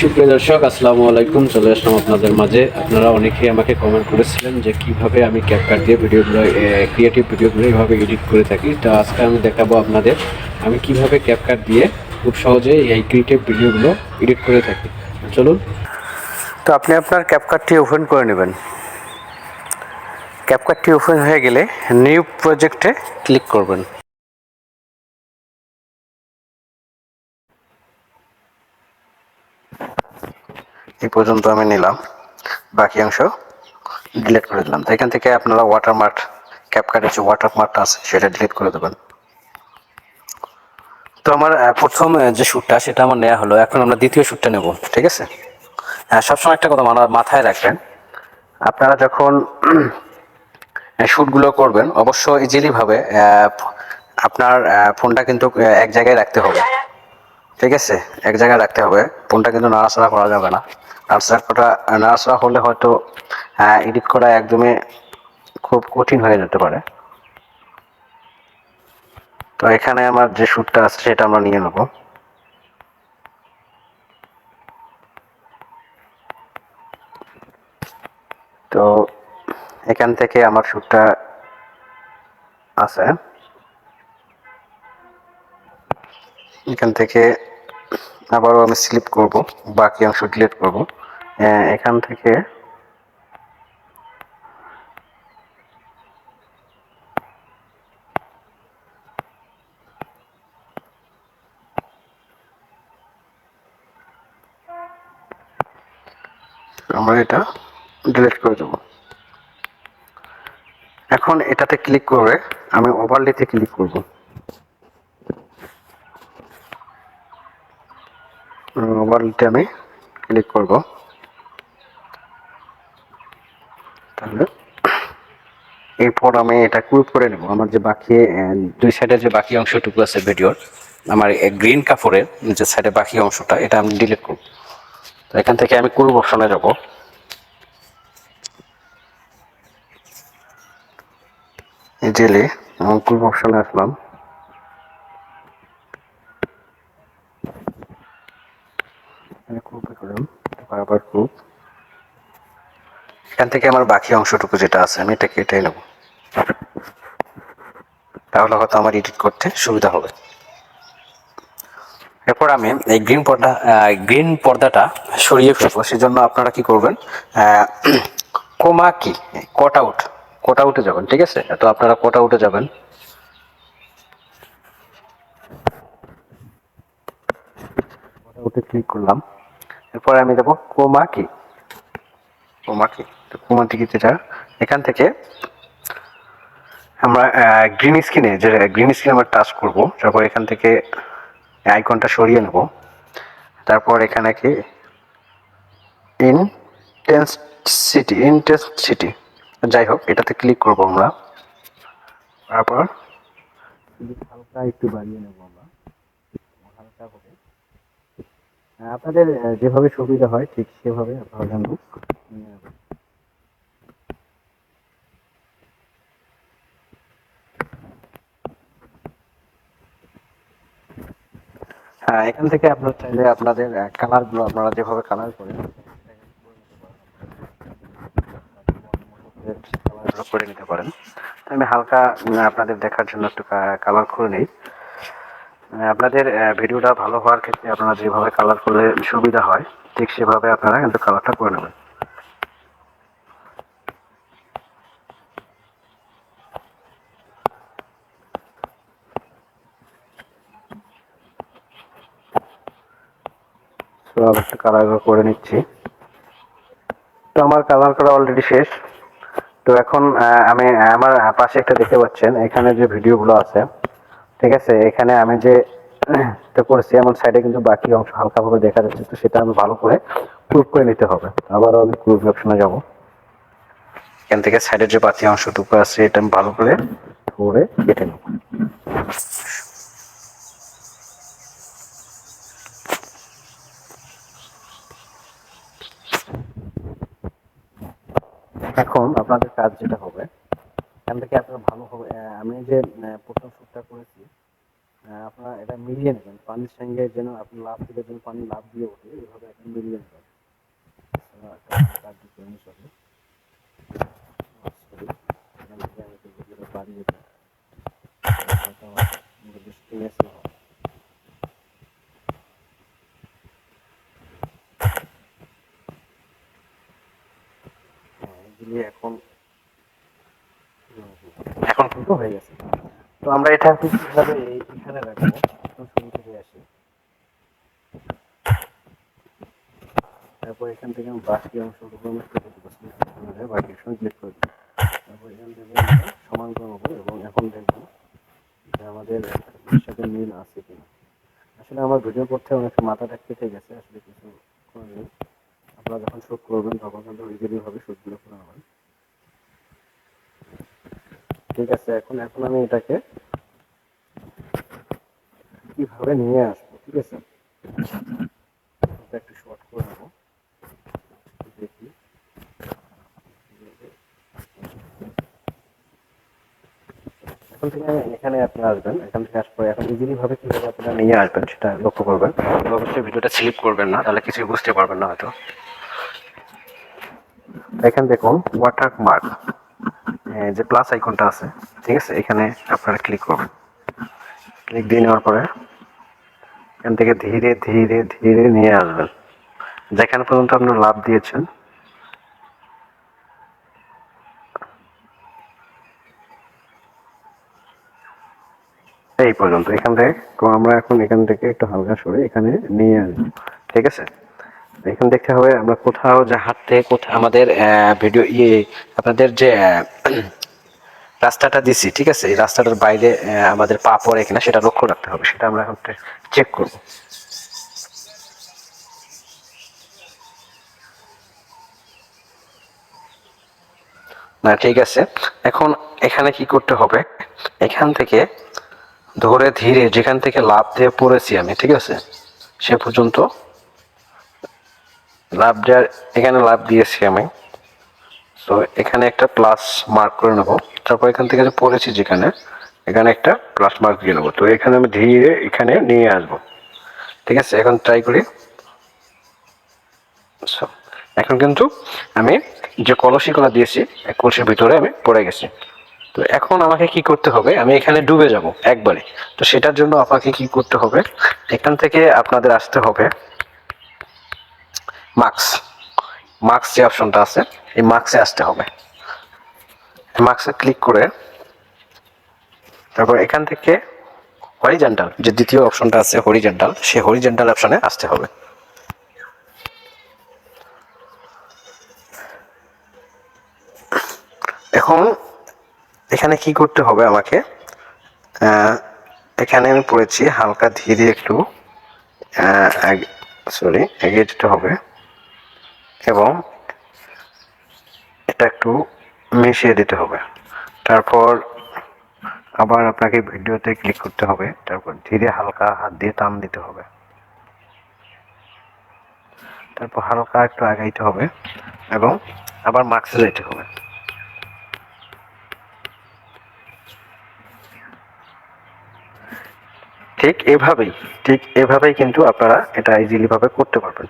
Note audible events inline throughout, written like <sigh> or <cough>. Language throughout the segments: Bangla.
সুপ্রিয় দর্শক, আসসালামু আলাইকুম। চলে আসলাম আপনাদের মাঝে। আপনারা অনেকেই আমাকে কমেন্ট করেছিলেন যে কীভাবে আমি ক্যাপকাট দিয়ে ভিডিওগুলো ক্রিয়েটিভ ভিডিওগুলো এইভাবে এডিট করে থাকি। তো আজকে আমি দেখাবো আপনাদের আমি কীভাবে ক্যাপকাট দিয়ে খুব সহজে এই ক্রিয়েটিভ ভিডিওগুলো এডিট করে থাকি। চলুন। তো আপনি আপনার ক্যাপকাটটি ওপেন করে নেবেন। ক্যাপকাটটি ওপেন হয়ে গেলে নিউ প্রজেক্টে ক্লিক করবেন। এই পর্যন্ত আমি নিলাম। বাকি অংশ ডিলিট করে দিলাম। তো এখান থেকে আপনারা ওয়াটারমার্ক ক্যাপকাটের যে ওয়াটারমার্কটা আছে, সেটা ডিলিট করে দেবেন। তো আমার প্রথম যে শ্যুটটা সেটা আমার নেওয়া হলো। এখন আমরা দ্বিতীয় শ্যুটটা নেব, ঠিক আছে? হ্যাঁ সবসময় একটা কথা মাথায় রাখবেন, আপনারা যখন <clears throat> শ্যুটগুলো করবেন, অবশ্যই ইজিলিভাবে আপনার ফোনটা কিন্তু এক জায়গায় রাখতে হবে। ঠিক আছে, এক জায়গায় রাখতে হবে। ফোনটা কিন্তু নাড়াচাড়া করা যাবে না। নাড়াচাড়া করা নাড়াচাড়া হলে হয়তো এডিট করা একদমই খুব কঠিন হয়ে যেতে পারে। তো এখানে আমার যে শ্যুটটা আছে, সেটা আমরা নিয়ে নেব। তো এখান থেকে আমার শ্যুটটা আছে। এখান থেকে আবারও আমি স্লিপ করব, বাকি অংশ ডিলিট করব। এখান থেকে আমরা এটা ডিলিট করে দেবো। এখন এটাতে ক্লিক করে আমি ওভারলেতে ক্লিক করব। ওভারলেতে আমি ক্লিক করব। তাহলে এরপর আমি এটা কুইপ করে নেব। আমার যে বাকি দুই সাইডে যে বাকি অংশটুকু আছে ভিডিওর, আমার গ্রিন কাপড়ের যে সাইডে বাকি অংশটা, এটা আমি ডিলিট করব। তো এখান থেকে আমি কুইপ অপশনে যাব। জেলে আমার কুইপ অপশনে আসলাম। এখানে কুইপে করলাম। বারবার কুইপ এখান থেকে আমার বাকি অংশটুকু যেটা আছে, আমি এটা কেটে নেব। তাহলে হয়তো আমার এডিট করতে সুবিধা হবে। এরপর আমি এই গ্রিন পর্দা গ্রিন পর্দাটা সরিয়ে ফেলব। সেজন্য আপনারা কি করবেন কোমা কি কট আউট কট আউটে যাবেন, ঠিক আছে? তো আপনারা কট আউটে যাবেন। আউটে ক্লিক করলাম। এরপর আমি দেবো কোমা কি তো কোমা কি যেটা, এখান থেকে আমরা গ্রিন স্ক্রিনে যে গ্রিন স্ক্রিনে আমরা টাচ করব, তারপর এখান থেকে আইকনটা সরিয়ে নেব। তারপর এখানে কি? ইনটেন্সিটি ইনটেন্সিটি যাই হোক, এটাতে ক্লিক করব আমরা। তারপর হালকা একটু বাড়িয়ে নেব আমরা হালকা করে আহ, আপনাদের যেভাবে সুবিধা হয়, ঠিক সেভাবে আপনারা। হ্যাঁ এখান থেকে আপনারা চাইলে আপনাদের কালারগুলো আপনারা যেভাবে কালার করেন করে নিতে পারেন আমি হালকা আপনাদের দেখার জন্য একটু কালার করে নিই আপনাদের ভিডিওটা ভালো হওয়ার ক্ষেত্রে আপনারা যেভাবে কালার করলে সুবিধা হয়, ঠিক সেভাবে আপনারা কিন্তু কালারটা করে নেবেন। একটু কালার করে নিচ্ছি। তো আমার কালার করা অলরেডি শেষ। তো এখন আমি আমার পাশে একটা দেখতে পাচ্ছেন, এখানে যে ভিডিওগুলো আছে, ঠিক আছে? এখানে আমি যে তো করেছি। আমার সাইডে কিন্তু বাকি অংশ হালকাভাবে দেখা যাচ্ছে, তো সেটা আমি ভালো করে প্রুভ করে নিতে হবে। আবারও আমি প্রুভ অপশনে যাব। এখান থেকে সাইডের যে বাকি অংশটুকু আছে, এটা আমি ভালো করে ধরে কেটে নেব। এখন আপনাদের কাজ যেটা হবে, এখান থেকে আপনারা ভালো হবে আমি যে প্রথম শ্যুটটা করেছি আপনারা এটা মিলিয়ে নেবেন। পানির সঙ্গে যেন আপনি লাভ দিলে যেন পানি লাভ দিয়ে ওঠে, এভাবে এখন মিলিয়ে নেবেন। এখান এখন কিন্তু হয়ে গেছে। তো আমরা এটা কীভাবে এই- তারপর এখান থেকে আমি বাকি অংশটুকু আমি বাকি ক্লিক করে দেবো। তারপর এখান থেকে সমান করে নেব এবং এখন দেখব যে আমাদের সাথে মিল আছে কিনা। আসলে আমার ভিডিও করতে অনেক মাথাটা কেটে গেছে, আসলে কিছু করার নেই। আপনারা যখন শুট করবেন, তখন কিন্তু ইজিলি ভাবে শুটগুলো করে নেবেন ঠিক আছে, এখন এখন আমি এটাকে কীভাবে নিয়ে আসব, ঠিক আছে? একটু শর্ট করে নেব। দেখি। এখন থেকে এখানে আপনি আসবেন, এখান থেকে আসার পরে এখন ইজিলি ভাবে কীভাবে আপনারা নিয়ে আসবেন সেটা লক্ষ্য করবেন। অবশ্যই ভিডিওটা স্লিপ করবেন না, তাহলে কিছুই বুঝতে পারবেন না হয়তো। এখান দেখুন ওয়াটার মার্ক যে প্লাস আইকনটা আছে, ঠিক আছে? এখানে আপনারা ক্লিক করবেন। ক্লিক দিয়ে নেওয়ার পরে এখান থেকে ধীরে ধীরে ধীরে নিয়ে আসবেন। যেখানে পর্যন্ত আপনার লাভ দিয়েছেন। এই পর্যন্ত, এখান থেকে, তো আমরা এখন এখান থেকে একটু হালকা সরে এখানে নিয়ে আসব। ঠিক আছে? এখন দেখতে হবে আমরা কোথাও যে হাত থেকে কোথাও আমাদের ভিডিও ইয়ে আপনাদের যে রাস্তাটা দিছি, ঠিক আছে? এই রাস্তাটার বাইরে আমাদের পা পড়ে কিনা সেটা লক্ষ্য রাখতে হবে, সেটা আমরা এখন চেক করব। না, ঠিক আছে। এখন এখানে কি করতে হবে? এখান থেকে ধরে ধীরে যেখান থেকে লাভ দিয়ে পড়েছি আমি, ঠিক আছে? সে পর্যন্ত লাভ দেওয়ার এখানে লাভ দিয়েছি আমি। তো এখানে একটা প্লাস মার্ক করে নেব। তারপর এখান থেকে যে পড়েছি যেখানে, এখানে একটা প্লাস মার্ক দিয়ে নেব। তো এখানে আমি ধীরে এখানে নিয়ে আসব। ঠিক আছে, এখন ট্রাই করি। এখন কিন্তু আমি যে কলসিগুলো দিয়েছি কলসির ভিতরে আমি পড়ে গেছি। তো এখন আমাকে কি করতে হবে, আমি এখানে ডুবে যাব একবারে। তো সেটার জন্য আপনাকে কি করতে হবে, এখান থেকে আপনাদের আসতে হবে মার্কস মার্কস যে অপশনটা আছে, এই মার্কসে আসতে হবে। মার্কসে ক্লিক করে তারপর এখান থেকে হরিজেন্টাল যে দ্বিতীয় অপশনটা আছে হরিজেন্টাল সেই হরিজেন্টাল অপশনে আসতে হবে। এখন এখানে কি করতে হবে আমাকে? এখানে আমি পড়েছি হালকা ধীরে একটু সরি এগিয়ে যেতে হবে। এবং এটা একটু মিশিয়ে দিতে হবে। তারপর আবার আপনাকে ভিডিওতে ক্লিক করতে হবে। তারপর ধীরে হালকা হাত দিয়ে টান দিতে হবে। তারপর হালকা একটু আগাইতে হবে এবং আবার মার্কসে যেতে হবে। ঠিক এভাবেই ঠিক এভাবেই কিন্তু আপনারা এটা ইজিলি ভাবে করতে পারবেন।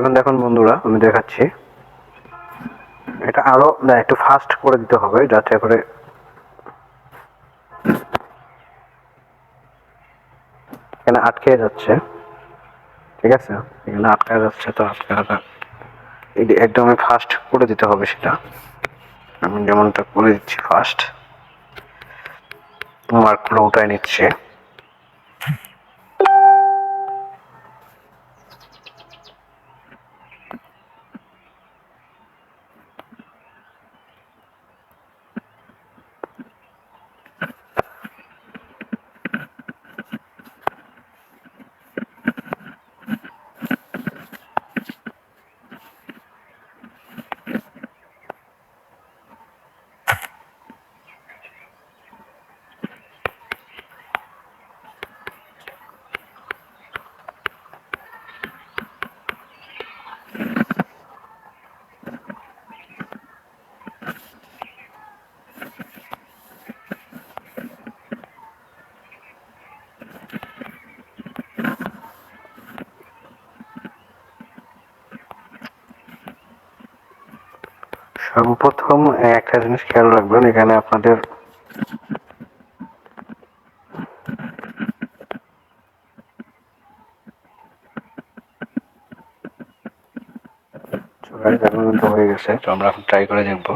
এখন দেখুন বন্ধুরা, আমি দেখাচ্ছি। এটা আরও না, একটু ফাস্ট করে দিতে হবে, যাতে করে এখানে আটকে যাচ্ছে। ঠিক আছে? এখানে আটকে যাচ্ছে, তো আটকাটা এই একদমই ফাস্ট করে দিতে হবে সেটা। আমি যেমনটা করে দিচ্ছি ফার্স্ট মার্কগুলো উঠায় নিচ্ছে। সর্বপ্রথম একটা জিনিস খেয়াল রাখবেন, এখানে আপনাদের হয়ে গেছে, তো আমরা এখন ট্রাই করে দেখব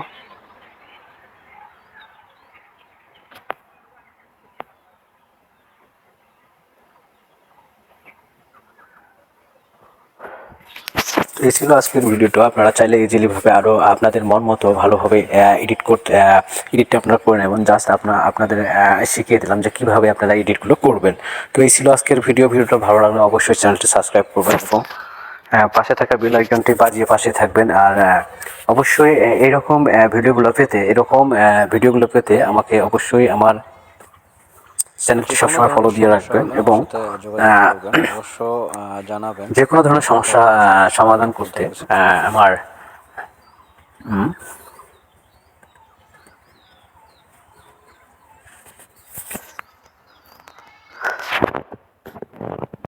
তো এই ছিল আজকের ভিডিওটা। আপনারা চাইলে ইজিলি ভাবে আরও আপনাদের মন মতো ভালোভাবে এডিট করতে এডিটটা আপনারা করে নেবেন। জাস্ট আপনার আপনাদের শিখিয়ে দিলাম যে কীভাবে আপনারা এডিটগুলো করবেন। তো এই ছিল আজকের ভিডিও ভিডিওটা ভালো লাগলে অবশ্যই চ্যানেলটি সাবস্ক্রাইব করবেন এবং পাশে থাকা বেল আইকনটি বাজিয়ে পাশে থাকবেন। আর অবশ্যই এরকম ভিডিওগুলো পেতে, এরকম ভিডিওগুলো পেতে আমাকে অবশ্যই আমার চ্যানেলটি সবসময় ফলো দিয়ে রাখবেন এবং জানাবেন। যে কোনো ধরনের সমস্যা সমাধান করতে আহ, আমার হুম?